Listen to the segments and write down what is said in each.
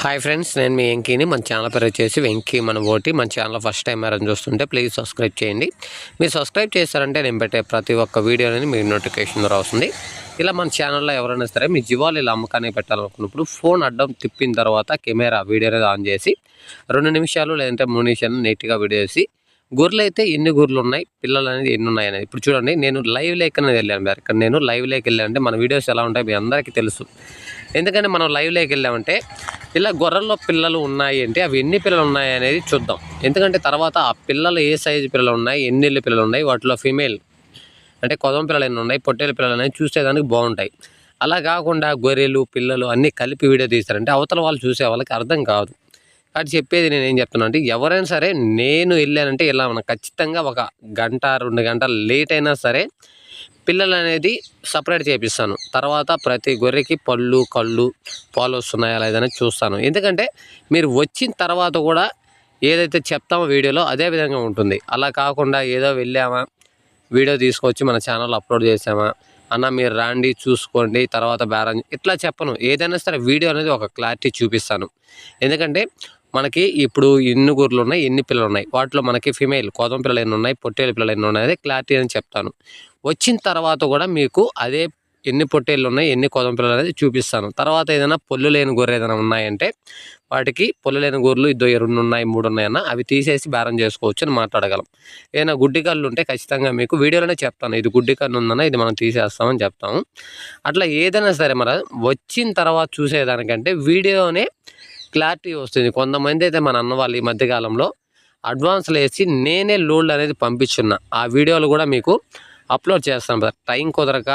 Hi friends నేను మీ వెంకీని. మన channel పేరు వచ్చేసి వెంకీ మన ఓటి. మన ఛానల్ ఫస్ట్ టైం ఎవరైనా చూస్తుంటే ప్లీజ్ సబ్స్క్రైబ్ చేయండి. మీరు సబ్స్క్రైబ్ చేస్తారంటే నేను పెట్టే ప్రతి ఒక్క వీడియో అనేది మీకు నోటిఫికేషన్ ద్వారా వస్తుంది. ఇలా మన ఛానల్లో ఎవరైనా సరే మీ జీవాలు ఇలా అమ్మకాన్ని పెట్టాలనుకున్నప్పుడు ఫోన్ అడ్డం తిప్పిన తర్వాత కెమెరా వీడియో అనేది ఆన్ చేసి రెండు నిమిషాలు లేదంటే మూడు నిమిషాలు నీట్గా వీడియో చేసి గొర్రెలు అయితే ఎన్ని గొర్రెలు ఉన్నాయి పిల్లలు అనేది. ఎన్ని ఉన్నాయి అనేది ఇప్పుడు చూడండి నేను లైవ్ లేక్ అనేది వెళ్ళాను మీరు ఇక్కడ నేను లైవ్ లేక్ వెళ్ళాను అంటే మన వీడియోస్ ఎలా ఉంటాయి మీ అందరికీ తెలుసు. ఎందుకంటే మనం లైవ్ లేక్ వెళ్ళామంటే ఇలా గొర్రెల్లో పిల్లలు ఉన్నాయి అంటే అవి ఎన్ని పిల్లలు ఉన్నాయి అనేది చూద్దాం. ఎందుకంటే తర్వాత ఆ పిల్లలు ఏ సైజు పిల్లలు ఉన్నాయి ఎన్ని పిల్లలు ఉన్నాయి వాటిలో ఫీమేల్ అంటే కొదం పిల్లలు ఎన్ని ఉన్నాయి పొట్టేల పిల్లలు అనేది చూసేదానికి బాగుంటాయి. అలా కాకుండా గొర్రెలు పిల్లలు అన్నీ కలిపి వీడియో తీస్తారంటే అవతల వాళ్ళు చూసే వాళ్ళకి అర్థం కాదు. అది చెప్పేది నేను ఏం చెప్తున్నా అంటే ఎవరైనా సరే నేను వెళ్ళానంటే ఇలా మనం ఖచ్చితంగా ఒక గంట రెండు గంటలు లేట్ అయినా సరే పిల్లలు అనేది సపరేట్ చేపిస్తాను. తర్వాత ప్రతి గొర్రెకి పళ్ళు కళ్ళు పాలు వస్తున్నాయా లేదని చూస్తాను. ఎందుకంటే మీరు వచ్చిన తర్వాత కూడా ఏదైతే చెప్తామో వీడియోలో అదే విధంగా ఉంటుంది. అలా కాకుండా ఏదో వెళ్ళామా వీడియో తీసుకొచ్చి మన ఛానల్ అప్లోడ్ చేసామా అన్న మీరు రాండి చూసుకోండి తర్వాత బేరం ఇట్లా చెప్పను. ఏదైనా సరే వీడియో అనేది ఒక క్లారిటీ చూపిస్తాను. ఎందుకంటే మనకి ఇప్పుడు ఎన్ని గొర్రెలు ఉన్నాయి ఎన్ని పిల్లలు ఉన్నాయి? వాటిలో మనకి ఫిమేల్ కోదం పిల్లలు ఎన్ని ఉన్నాయి పొట్టేలు పిల్లలు ఎన్ని ఉన్నాయి అనేది క్లారిటీ అని చెప్తాను. వచ్చిన తర్వాత కూడా మీకు అదే ఎన్ని పొట్టేళ్ళు ఉన్నాయి ఎన్ని కోదం పిల్లలు అనేది చూపిస్తాను. తర్వాత ఏదైనా పొల్లు లేని గొర్రె ఏదైనా ఉన్నాయంటే వాటికి పొల్లు లేని గొర్రెలు ఇద్దరు రెండు ఉన్నాయి మూడు ఉన్నాయన్న అవి తీసేసి బేరం చేసుకోవచ్చు అని మాట్లాడగలం. ఏదైనా గుడ్డి కళ్ళు ఉంటే ఖచ్చితంగా మీకు వీడియోలోనే చెప్తాను. ఇది గుడ్డి కళ్ళు ఉందన్న ఇది మనం తీసేస్తామని చెప్తాము. అట్లా ఏదైనా సరే మరి వచ్చిన తర్వాత చూసేదానికంటే వీడియోనే క్లారిటీ వస్తుంది. కొంతమంది అయితే మన అన్న వాళ్ళు ఈ మధ్యకాలంలో అడ్వాన్స్లు వేసి నేనే లోడ్ అనేది పంపించున్నా ఆ వీడియోలు కూడా మీకు అప్లోడ్ చేస్తాను బ్రదర్. టైం కుదరక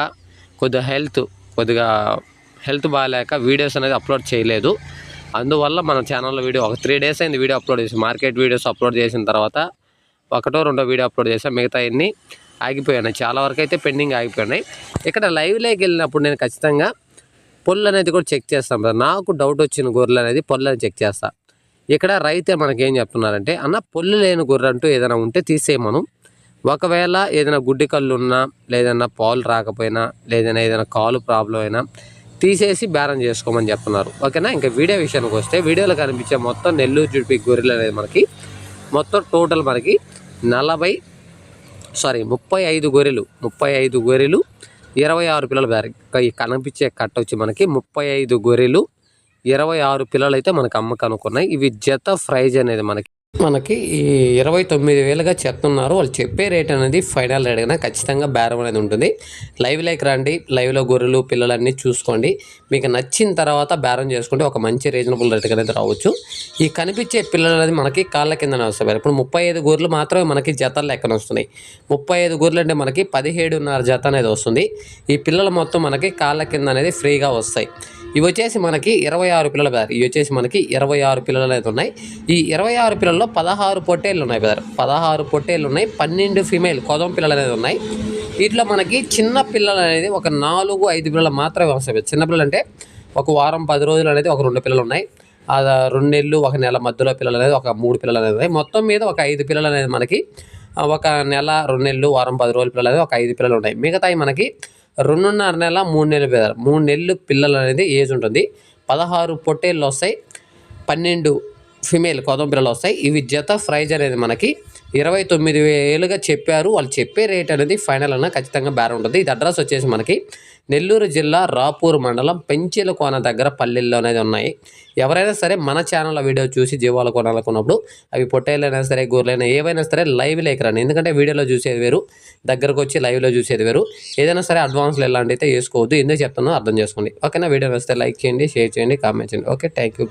కొద్దిగా హెల్త్ కొద్దిగా హెల్త్ బాగాలేక వీడియోస్ అనేది అప్లోడ్ చేయలేదు. అందువల్ల మన ఛానల్లో వీడియో ఒక త్రీ డేస్ అయింది వీడియో అప్లోడ్ చేసి. మార్కెట్ వీడియోస్ అప్లోడ్ చేసిన తర్వాత ఒకటో రెండో వీడియో అప్లోడ్ చేసాను మిగతా అన్ని చాలా వరకు అయితే పెండింగ్ ఆగిపోయినాయి. ఇక్కడ లైవ్లోకి వెళ్ళినప్పుడు నేను ఖచ్చితంగా పొల్లు అనేది కూడా చెక్ చేస్తాం సార్ నాకు డౌట్ వచ్చిన గొర్రెలు అనేది పొల్లని చెక్ చేస్తా. ఇక్కడ రైతే మనకేం చెప్తున్నారంటే అన్న పొల్లు లేని గొర్రె అంటూ ఏదైనా ఉంటే తీసేయమను ఒకవేళ ఏదైనా గుడ్డి కళ్ళు ఉన్నా లేదన్నా పాలు రాకపోయినా లేదైనా ఏదైనా కాలు ప్రాబ్లం అయినా తీసేసి బేరం చేసుకోమని చెప్తున్నారు. ఓకేనా? ఇంకా వీడియో విషయానికి వస్తే వీడియోలో కనిపించే మొత్తం నెల్లూరు జుడిపి గొర్రెలు అనేది మనకి మొత్తం టోటల్ మనకి నలభై సారీ ముప్పై ఐదు గొర్రెలు ముప్పై ఐదు గొర్రెలు ఇరవై ఆరు పిల్లలు ఈ కనిపించే కట్ట వచ్చి మనకి ముప్పై ఐదు గొర్రెలు ఇరవై ఆరు పిల్లలు అయితే మనకి అమ్మకనుకున్నాయి. ఇవి జత ప్రైజ్ అనేది మనకి మనకి ఈ ఇరవై తొమ్మిది వేలుగా చెప్తున్నారు. వాళ్ళు చెప్పే రేట్ అనేది ఫైనల్ రేట్ కన్నా ఖచ్చితంగా బేరం అనేది ఉంటుంది. లైవ్ లైక్ రండి లైవ్లో గొర్రెలు పిల్లలన్నీ చూసుకోండి. మీకు నచ్చిన తర్వాత బేరం చేసుకుంటే ఒక మంచి రీజనబుల్ రేట్ అనేది రావచ్చు. ఈ కనిపించే పిల్లలు అనేది మనకి కాళ్ళ కిందనే వస్తాయి. ఇప్పుడు ముప్పై ఐదు గొర్రెలు మాత్రమే మనకి జతలు లెక్కన వస్తున్నాయి. ముప్పై ఐదు గొర్రెలు అంటే మనకి పదిహేడున్నర జత అనేది వస్తుంది. ఈ పిల్లలు మొత్తం మనకి కాళ్ళ కింద అనేది ఫ్రీగా వస్తాయి. ఇవి వచ్చేసి మనకి ఇరవై ఆరు పిల్లల బెదర్ ఇవి వచ్చేసి మనకి ఇరవై ఆరు పిల్లలు అయితే ఉన్నాయి. ఈ ఇరవై ఆరు పిల్లల్లో పదహారు పొట్టేళ్ళు ఉన్నాయి బెదర్ పదహారు పొట్టేళ్ళు ఉన్నాయి. పన్నెండు ఫీమేల్ కొదం పిల్లలు అనేది ఉన్నాయి. వీటిలో మనకి చిన్న పిల్లలు అనేది ఒక నాలుగు ఐదు పిల్లలు మాత్రమే వస్తాయి చిన్న పిల్లలు అంటే ఒక వారం పది రోజులు అనేది ఒక రెండు పిల్లలు ఉన్నాయి. రెండు నెలలు ఒక నెల మధ్యలో పిల్లలు అనేది ఒక మూడు పిల్లలు అనేది మొత్తం మీద ఒక ఐదు పిల్లలు అనేది మనకి ఒక నెల రెండు నెలలు వారం పది రోజుల పిల్లలు అనేది ఒక ఐదు పిల్లలు ఉన్నాయి మిగతాయి మనకి రెండున్నర నెల మూడు నెలలు పిల్లలు. మూడు నెలలు పిల్లలు అనేది ఏజ్ ఉంటుంది. పదహారు పొట్టేళ్ళు వస్తాయి. పన్నెండు ఫిమేల్ కోదం పిల్లలు వస్తాయి. ఇవి జత ఫ్రైజ్ అనేది మనకి ఇరవై తొమ్మిది వేలుగా చెప్పారు. వాళ్ళు చెప్పే రేట్ అనేది ఫైనల్ అన్న ఖచ్చితంగా బేర ఉంటుంది ఇది అడ్రస్ వచ్చేసి మనకి నెల్లూరు జిల్లా రాపూర్ మండలం పెంచిల కోన దగ్గర పల్లెల్లో అనేది ఉన్నాయి. ఎవరైనా సరే మన ఛానల్లో వీడియో చూసి జీవాలు కొనాలనుకున్నప్పుడు అవి పొట్టేలైనా సరే గొర్రెలైనా ఏవైనా సరే లైవ్ రండి ఎందుకంటే వీడియోలో చూసేది వేరు దగ్గరకు వచ్చి లైవ్లో చూసేది వేరు. ఏదైనా సరే అడ్వాన్స్లో ఎలాంటి అయితే వేసుకోవద్దు. ఎందుకు చెప్తున్నా అర్థం చేసుకోండి. ఓకేనా? వీడియో వస్తే లైక్ చేయండి షేర్ చేయండి కామెంట్ చేయండి. Okay thank you